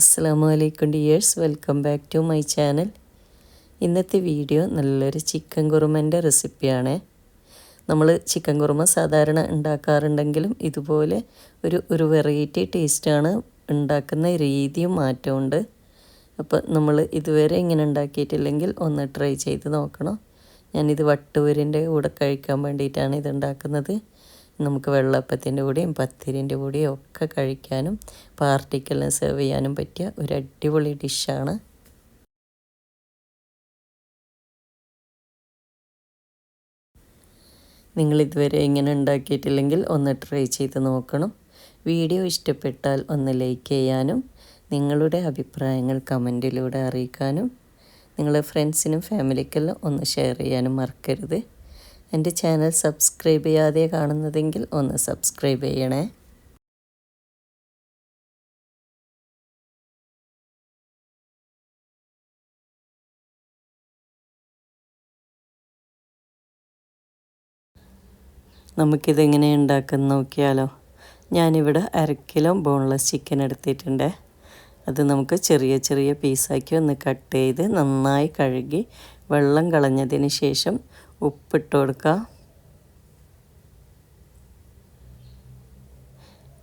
അസ്സാം വലൈക്കും dears welcome back to my channel. ഇന്നത്തെ വീഡിയോ നല്ലൊരു ചിക്കൻ കുറുമന്റെ റെസിപ്പിയാണ്. നമ്മൾ ചിക്കൻ കുറുമ സാധാരണ ഉണ്ടാക്കാറുണ്ടെങ്കിലും ഇതുപോലെ ഒരു ഒരു വെറൈറ്റി ടേസ്റ്റാണ് ഉണ്ടാക്കുന്ന രീതിയും മാറ്റമുണ്ട്. അപ്പോൾ നമ്മൾ ഇതുവരെ ഇങ്ങനെ ഉണ്ടാക്കിയിട്ടില്ലെങ്കിൽ ഒന്ന് ട്രൈ ചെയ്ത് നോക്കണം. ഞാനിത് വട്ടുവരിന്റെ കൂടെ കഴിക്കാൻ വേണ്ടിയിട്ടാണ് ഇത് ഉണ്ടാക്കുന്നത്. നമുക്ക് വെള്ളപ്പത്തിന്റെ കൂടെയും പത്തിരിന്റെ കൂടെയും ഒക്കെ കഴിക്കാനും പാർട്ടിക്കെല്ലാം സെർവ് ചെയ്യാനും പറ്റിയ ഒരു അടിപൊളി ഡിഷാണ്. നിങ്ങൾ ഇതുവരെ ഇങ്ങനെ ഉണ്ടാക്കിയിട്ടില്ലെങ്കിൽ ഒന്ന് ട്രൈ ചെയ്ത് നോക്കണം. വീഡിയോ ഇഷ്ടപ്പെട്ടാൽ ഒന്ന് ലൈക്ക് ചെയ്യാനും നിങ്ങളുടെ അഭിപ്രായങ്ങൾ കമന്റിലൂടെ അറിയിക്കാനും നിങ്ങളുടെ ഫ്രണ്ട്സിനും ഫാമിലിക്കെല്ലാം ഒന്ന് ഷെയർ ചെയ്യാനും മറക്കരുത്. എന്റെ ചാനൽ സബ്സ്ക്രൈബ് ചെയ്യാതെ കാണുന്നതെങ്കിൽ ഒന്ന് സബ്സ്ക്രൈബ് ചെയ്യണേ. നമുക്കിതെങ്ങനെ ഉണ്ടാക്കുന്ന നോക്കിയാലോ. ഞാനിവിടെ അര കിലോ ബോൺലെസ് ചിക്കൻ എടുത്തിട്ടുണ്ട്. അത് നമുക്ക് ചെറിയ ചെറിയ പീസാക്കി ഒന്ന് കട്ട് ചെയ്ത് നന്നായി കഴുകി വെള്ളം കളഞ്ഞതിന് ശേഷം ഉപ്പിട്ട് കൊടുക്കുക.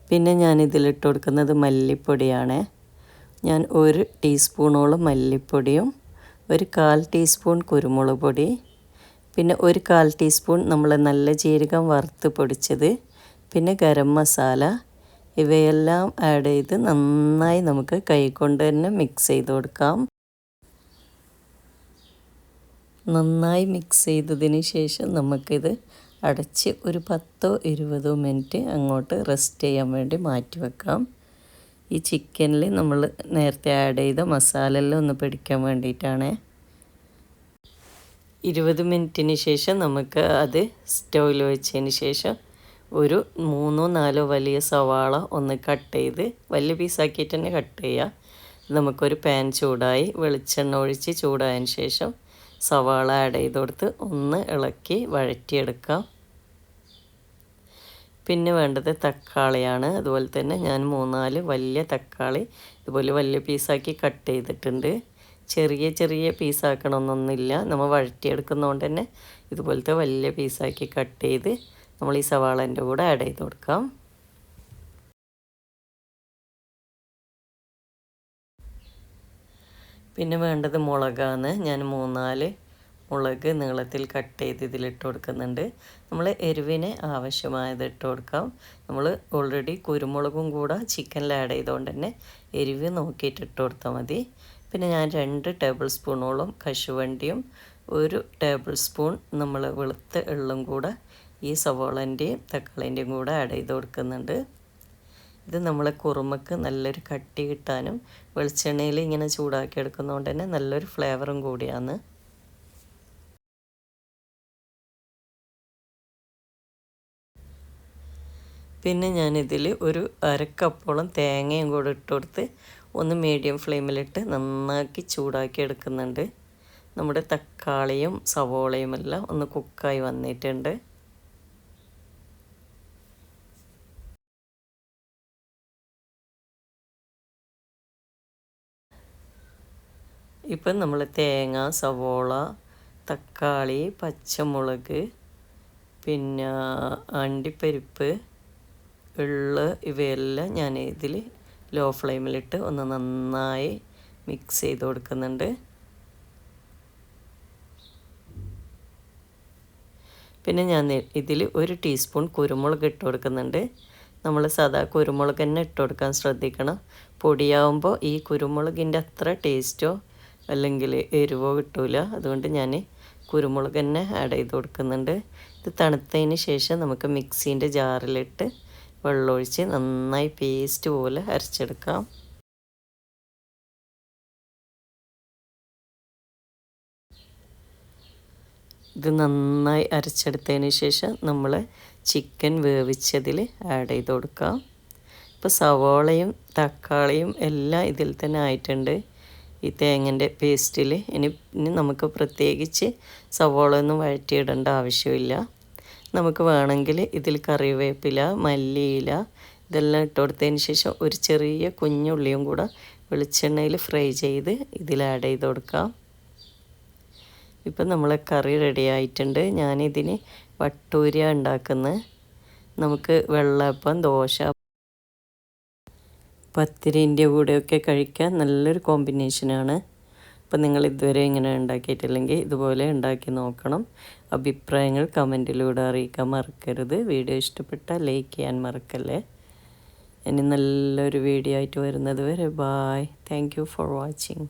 പിന്നെ ഞാൻ ഇതിലിട്ട് കൊടുക്കുന്നത് മല്ലിപ്പൊടിയാണ്. ഞാൻ ഒരു ടീസ്പൂണോളം മല്ലിപ്പൊടിയും ഒരു കാൽ ടീസ്പൂൺ കുരുമുളക് പൊടി പിന്നെ ഒരു കാൽ ടീസ്പൂൺ നമ്മൾ നല്ല ജീരകം വറുത്ത് പൊടിച്ചത് പിന്നെ ഗരം മസാല ഇവയെല്ലാം ആഡ് ചെയ്ത് നന്നായി നമുക്ക് കൈകൊണ്ട് തന്നെ മിക്സ് ചെയ്ത് കൊടുക്കാം. നന്നായി മിക്സ് ചെയ്തതിന് ശേഷം നമുക്കിത് അടച്ച് ഒരു പത്തോ ഇരുപതോ മിനിറ്റ് അങ്ങോട്ട് റെസ്റ്റ് ചെയ്യാൻ വേണ്ടി മാറ്റി വെക്കാം. ഈ ചിക്കനിൽ നമ്മൾ നേരത്തെ ആഡ് ചെയ്ത മസാല എല്ലാം ഒന്ന് പിടിക്കാൻ വേണ്ടിയിട്ടാണ്. ഇരുപത് മിനിറ്റിന് ശേഷം നമുക്ക് അത് സ്റ്റൗവിൽ വെച്ചതിന് ശേഷം ഒരു മൂന്നോ നാലോ വലിയ സവാള ഒന്ന് കട്ട് ചെയ്ത് വലിയ പീസാക്കിയിട്ട് തന്നെ കട്ട് ചെയ്യുക നമുക്കൊരു പാൻ ചൂടായി വെളിച്ചെണ്ണ ഒഴിച്ച് ചൂടായതിന് ശേഷം സവാള ആഡ് ചെയ്ത് കൊടുത്ത് ഒന്ന് ഇളക്കി വഴറ്റിയെടുക്കാം. പിന്നെ വേണ്ടത് തക്കാളിയാണ്. അതുപോലെ തന്നെ ഞാൻ മൂന്നാൽ വലിയ തക്കാളി ഇതുപോലെ വലിയ പീസാക്കി കട്ട് ചെയ്തിട്ടുണ്ട്. ചെറിയ ചെറിയ പീസാക്കണമെന്നൊന്നുമില്ല നമ്മൾ വഴറ്റിയെടുക്കുന്നതുകൊണ്ട് തന്നെ ഇതുപോലത്തെ വലിയ പീസാക്കി കട്ട് ചെയ്ത് നമ്മൾ ഈ സവാളന്റെ കൂടെ ആഡ് ചെയ്ത് കൊടുക്കാം. പിന്നെ വേണ്ടത് മുളകാണ്. ഞാൻ മൂന്നാൽ മുളക് നീളത്തിൽ കട്ട് ചെയ്ത് ഇതിലിട്ട് കൊടുക്കുന്നുണ്ട്. നമ്മൾ എരിവിന് ആവശ്യമായത് ഇട്ട് കൊടുക്കാം. നമ്മൾ ഓൾറെഡി കുരുമുളകും കൂടെ ചിക്കനിൽ ആഡ് ചെയ്തുകൊണ്ട് തന്നെ എരിവ് നോക്കിയിട്ട് ഇട്ട് കൊടുത്താൽ മതി. പിന്നെ ഞാൻ രണ്ട് ടേബിൾ സ്പൂണോളം കശുവണ്ടിയും ഒരു ടേബിൾ സ്പൂൺ നമ്മൾ വെളുത്ത എള്ളും കൂടെ ഈ സവോളന്റെയും തക്കാളിന്റെയും കൂടെ ആഡ് ചെയ്ത് കൊടുക്കുന്നുണ്ട്. ഇത് നമ്മളെ കുറുമക്ക് നല്ലൊരു കട്ടി കിട്ടാനും വെളിച്ചെണ്ണയിൽ ഇങ്ങനെ ചൂടാക്കി എടുക്കുന്നതുകൊണ്ട് തന്നെ നല്ലൊരു ഫ്ലേവറും കൂടിയാണ്. പിന്നെ ഞാനിതിൽ ഒരു അരക്കപ്പോളം തേങ്ങയും കൂടെ ഇട്ട് കൊടുത്ത് ഒന്ന് മീഡിയം ഫ്ലെയിമിലിട്ട് നന്നാക്കി ചൂടാക്കി എടുക്കുന്നുണ്ട്. നമ്മുടെ തക്കാളിയും സവോളയും എല്ലാം ഒന്ന് കുക്കായി വന്നിട്ടുണ്ട്. ഇപ്പം നമ്മൾ തേങ്ങ സവോള തക്കാളി പച്ചമുളക് പിന്നെ അണ്ടിപ്പരിപ്പ് ഉള്ള ഇവയെല്ലാം ഞാൻ ഇതിൽ ലോ ഫ്ലെയിമിലിട്ട് ഒന്ന് നന്നായി മിക്സ് ചെയ്ത് കൊടുക്കുന്നുണ്ട്. പിന്നെ ഞാൻ ഇതിൽ ഒരു ടീസ്പൂൺ കുരുമുളക് ഇട്ട് കൊടുക്കുന്നുണ്ട്. നമ്മൾ സാധാ കുരുമുളക് തന്നെ ഇട്ട് കൊടുക്കാൻ ശ്രദ്ധിക്കണം. പൊടിയാവുമ്പോൾ ഈ കുരുമുളകിന്റെ അത്ര ടേസ്റ്റോ അല്ലെങ്കിൽ എരിവോ കിട്ടൂല. അതുകൊണ്ട് ഞാൻ കുരുമുളക് തന്നെ ആഡ് ചെയ്ത് കൊടുക്കുന്നുണ്ട്. ഇത് തണുത്തതിന് ശേഷം നമുക്ക് മിക്സീന്റെ ജാറിലിട്ട് വെള്ളമൊഴിച്ച് നന്നായി പേസ്റ്റ് പോലെ അരച്ചെടുക്കാം. ഇത് നന്നായി അരച്ചെടുത്തതിന് ശേഷം നമ്മൾ ചിക്കൻ വേവിച്ചതിൽ ആഡ് ചെയ്ത് കൊടുക്കാം. ഇപ്പോൾ സവോളയും തക്കാളിയും എല്ലാം ഇതിൽ തന്നെ ആയിട്ടുണ്ട്. ഈ തേങ്ങന്റെ പേസ്റ്റിൽ ഇനി ഇനി നമുക്ക് പ്രത്യേകിച്ച് സവോള ഒന്നും വഴറ്റിയിടേണ്ട ആവശ്യമില്ല. നമുക്ക് വേണമെങ്കിൽ ഇതിൽ കറിവേപ്പില മല്ലിയില ഇതെല്ലാം ഇട്ട് കൊടുത്തതിന് ശേഷം ഒരു ചെറിയ കുഞ്ഞുള്ളിയും കൂടെ വെളിച്ചെണ്ണയിൽ ഫ്രൈ ചെയ്ത് ഇതിൽ ആഡ് ചെയ്ത് കൊടുക്കാം. ഇപ്പം നമ്മളെ കറി റെഡി ആയിട്ടുണ്ട്. ഞാനിതിന് വട്ടൂരിയ ഉണ്ടാക്കുന്നത്. നമുക്ക് വെള്ളപ്പം ദോശ പത്തിരിന്റെ കൂടെയൊക്കെ കഴിക്കാൻ നല്ലൊരു കോമ്പിനേഷനാണ്. അപ്പം നിങ്ങൾ ഇതുവരെ ഇങ്ങനെ ഉണ്ടാക്കിയിട്ടില്ലെങ്കിൽ ഇതുപോലെ ഉണ്ടാക്കി നോക്കണം. അഭിപ്രായങ്ങൾ കമന്റിലൂടെ അറിയിക്കാൻ മറക്കരുത്. വീഡിയോ ഇഷ്ടപ്പെട്ടാൽ ലൈക്ക് ചെയ്യാൻ മറക്കല്ലേ. ഇനി നല്ലൊരു വീഡിയോ ആയിട്ട് വരുന്നത് വരെ ബായ് താങ്ക് ഫോർ വാച്ചിങ്